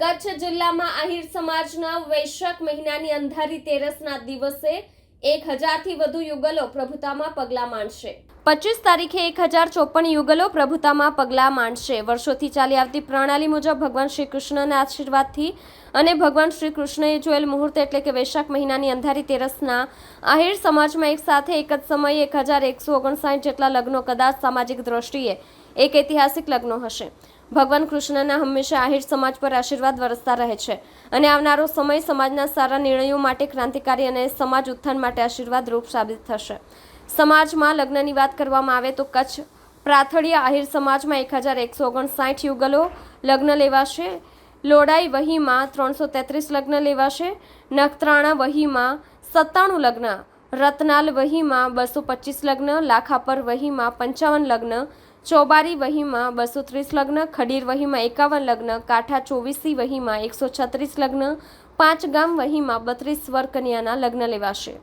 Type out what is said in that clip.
કચ્છ જિલ્લામાં આહિર સમાજના વૈશાખ મહિનાની અંધારી તેરસના દિવસે એક હજારથી વધુ યુગલો પ્રભુતામાં પગલાં માંડશે. પચીસ તારીખે એક હજાર ચોપન યુગલો પ્રભુતામાં પગલાં માંડશે. વર્ષોથી ચાલી આવતી પ્રણાલી મુજબ ભગવાન શ્રી કૃષ્ણના આશીર્વાદથી અને ભગવાન શ્રી કૃષ્ણએ જોયેલ મુહૂર્ત એટલે કે વૈશાખ મહિનાની અંધારી તેરસના આહિર સમાજમાં એક સાથે એક જ સમયે એક હજાર એકસો ઓગણસાઠ જેટલા લગ્નો કદાચ સામાજિક દ્રષ્ટિએ એક ઐતિહાસિક લગ્નો હશે. ભગવાન કૃષ્ણના હંમેશા આહિર સમાજ પર આશીર્વાદ વરસતા રહે છે અને આવનારો સમય સમાજના સારા નિર્ણયો માટે ક્રાંતિકારી અને સમાજ ઉત્થાન માટે આશીર્વાદ રૂપ સાબિત થશે. સમાજમાં લગ્નની વાત કરવામાં આવે તો કચ્છ પ્રાથળિયા આહિર સમાજમાં એક હજાર એકસો ઓગણસાઠ યુગલો લગ્ન લેવાશે. લોડાઈ વહીમાં ત્રણસો તેત્રીસ લગ્ન લેવાશે. નખત્રાણા વહીમાં સત્તાણું લગ્ન રતનાલ વહીમાં બસો પચીસ લગ્ન, લાખાપર વહીમાં પંચાવન લગ્ન, ચોબારી વહીમાં બસો ત્રીસ લગ્ન, ખડીર વહીમાં એકાવન લગ્ન, કાંઠા ચોવીસી વહીમાં એકસો છત્રીસ લગ્ન, પાંચ ગામ વહીમાં બત્રીસ સ્વર કન્યાના લગ્ન લેવાશે.